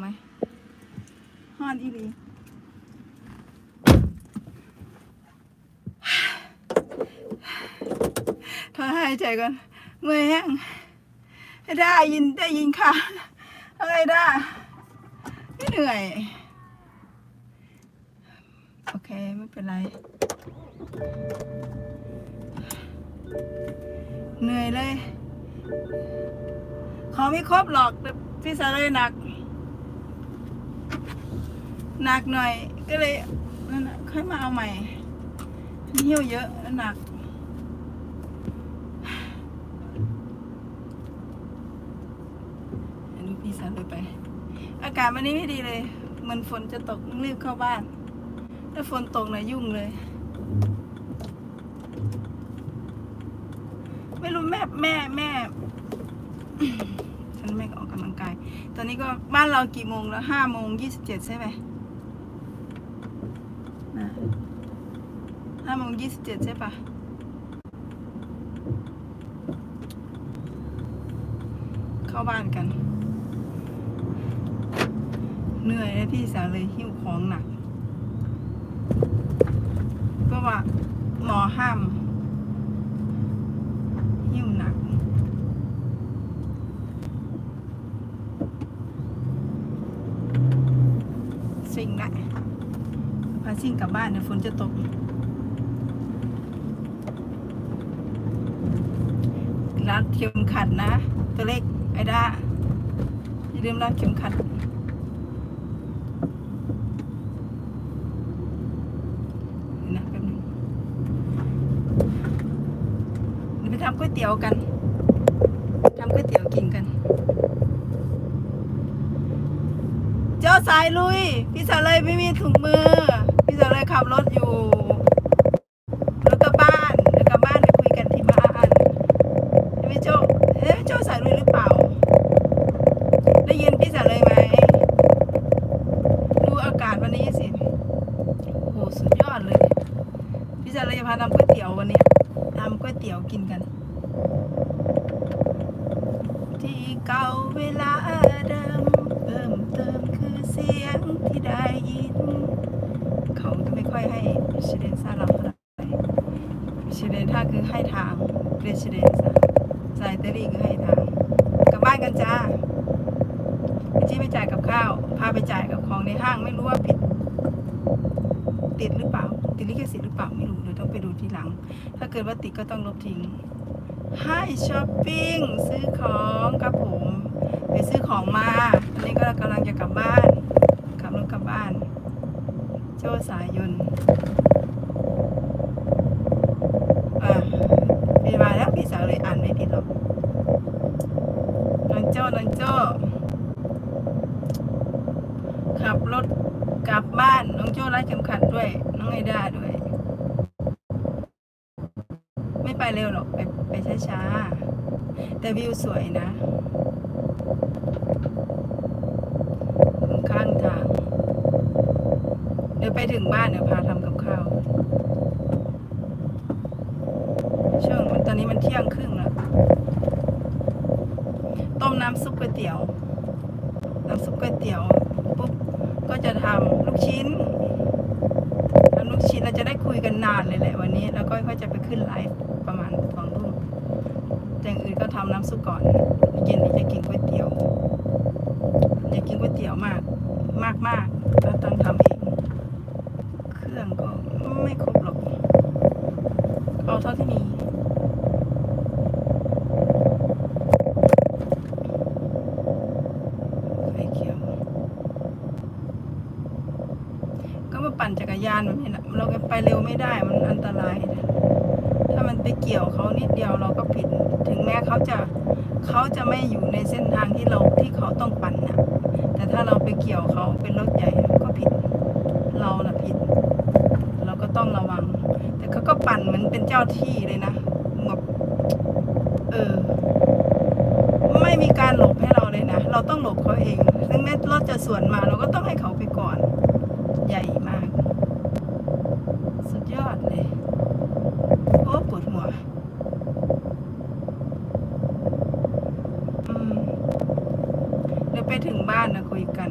ไหมฮอนอีหลีถอนหายใจก่อนเมื่อยแห้งได้ยินได้ยินค่ะอะไรได้ไม่เหนื่อย โอเค ไม่เป็นไร เหนื่อยเลย ขอไม่ครบหรอกพี่สาเลยหนัก หนักหน่อย ก็เลยนั่นค่อยมาเอาใหม่หิ้วเยอะหนักอันนี้พี่สาวเลยไป อากาศวันนี้ไม่ดีเลย เหมันฝนจะตกรีบเข้าบ้าน ถ้าฝนตกนะยุ่งเลย ไม่รู้แม่แม่แม่ ฉันไม่ออกกำลังกาย ตอนนี้ก็บ้านเรากี่โมงแล้วห้าโมงยี่สิบเจ็ดใช่ไหมห้าโมงยี่สิบเจ็ดใช่ปะเข้าบ้านกัน เหนื่อยเลยพี่สาวเลยหิ้วของหนักเพราะว่าหมอห้าม หิ้วหนัก ละพาสิ่งกลับบ้านเดี๋ยวฝนจะตกรัดเข็มขัดนะ ตัวเล็กไอ้ด้าอย่าลืมรัดเข็มขัดนะแป๊บนึงเดี๋ยวไปทำก๋วยเตี๋ยวกันทำก๋วยเตี๋ยวกินกัน เจ้า สายลุย พี่สาวเลยไม่มีถุงมือ พี่สาวเลยขับรถอยู่รถกลับบ้านเดี๋ยวกลับบ้านเดี๋ยวคุยกันที่บ้านใช่โจ้เอ๊ะโจสายลุยหรือเปล่า ได้ยินพี่สาวเลยไหมดูอากาศวันนี้สิโอ้โหสุดยอดเลย พี่สาวเลยจะพาทำก๋วยเตี๋ยววันนี้ทำก๋วยเตี๋ยวกินกัน ที่เก่าเวลา รชิเดนซาไซเตอรี่ให้ทางกลับบ้านกันจ้าพี่จี้ไปจ่ายกับข้าว พาไปจ่ายกับของในห้างไม่รู้ว่าผิด ติดหรือเปล่า ติดลิขสิทธิ์หรือเปล่าไม่รู้เดี๋ยวต้องไปดูทีหลัง ถ้าเกิดว่าติดก็ต้องลบทิ้งให้ช้อปปิ้งซื้อของครับผมไปซื้อของมาตอนนี้ก็กำลังจะกลับบ้านขับรถกลับบ้าน โจ้สายยนต์อะพี่มาแล้วพี่สาวเลยอ่านไม่ผิดหรอกน้องโจ้น้องโจ้ขับรถกลับบ้านน้องโจ้ไล่เข็มขัดด้วย น้องไอด้าด้วย ไม่ไปเร็วหรอกไปไปช้าๆ แต่วิวสวยนะข้างทาง เดี๋ยวไปถึงบ้านเดี๋ยวพาทำกับข้าว ช่วงตอนนี้มันเที่ยงครึ่งแล้ว ต้มน้ำซุปก๋วยเตี๋ยว น้ำซุปก๋วยเตี๋ยวปุ๊บก็จะทำลูกชิ้นทำลูกชิ้นเราจะได้คุยกันนานเลยแหละวันนี้ แล้วก็ก็จะไปขึ้นไลฟ์ ประมาณสองทุ่มแต่อย่างอื่นก็ทำน้ำซุปก่อน เย็นนี้จะกินก๋วยเตี๋ยว อยากกินก๋วยเตี๋ยวมากมากมากแล้วต้องทำเอง เครื่องก็ไม่ครบหรอก เอาเท่าที่มีไฟเขียวก็มาปั่นจักรยานแบบนี้นะเราไปเร็วไม่ได้มันอันตรายนะ ถ้ามันไปเกี่ยวเขานิดเดียวเราก็ผิด ถึงแม้เขาจะเขาจะไม่อยู่ในเส้นทางที่เราที่เขาต้องปั่นนะแต่ถ้าเราไปเกี่ยวเขาเป็นรถใหญ่ก็ผิด เราน่ะผิด เราก็ต้องระวัง แต่เขาก็ปั่นเหมือนเป็นเจ้าที่เลยนะแบบเออ ไม่มีการหลบให้เราเลยนะ เราต้องหลบเขาเองถึงแม้รถจะสวนมาเราก็ต้องให้เขาไปก่อน ใหญ่มาก สุดยอดเลย โอ้ปวดหัว อืม เดี๋ยว ไปถึงบ้านนะคุยกัน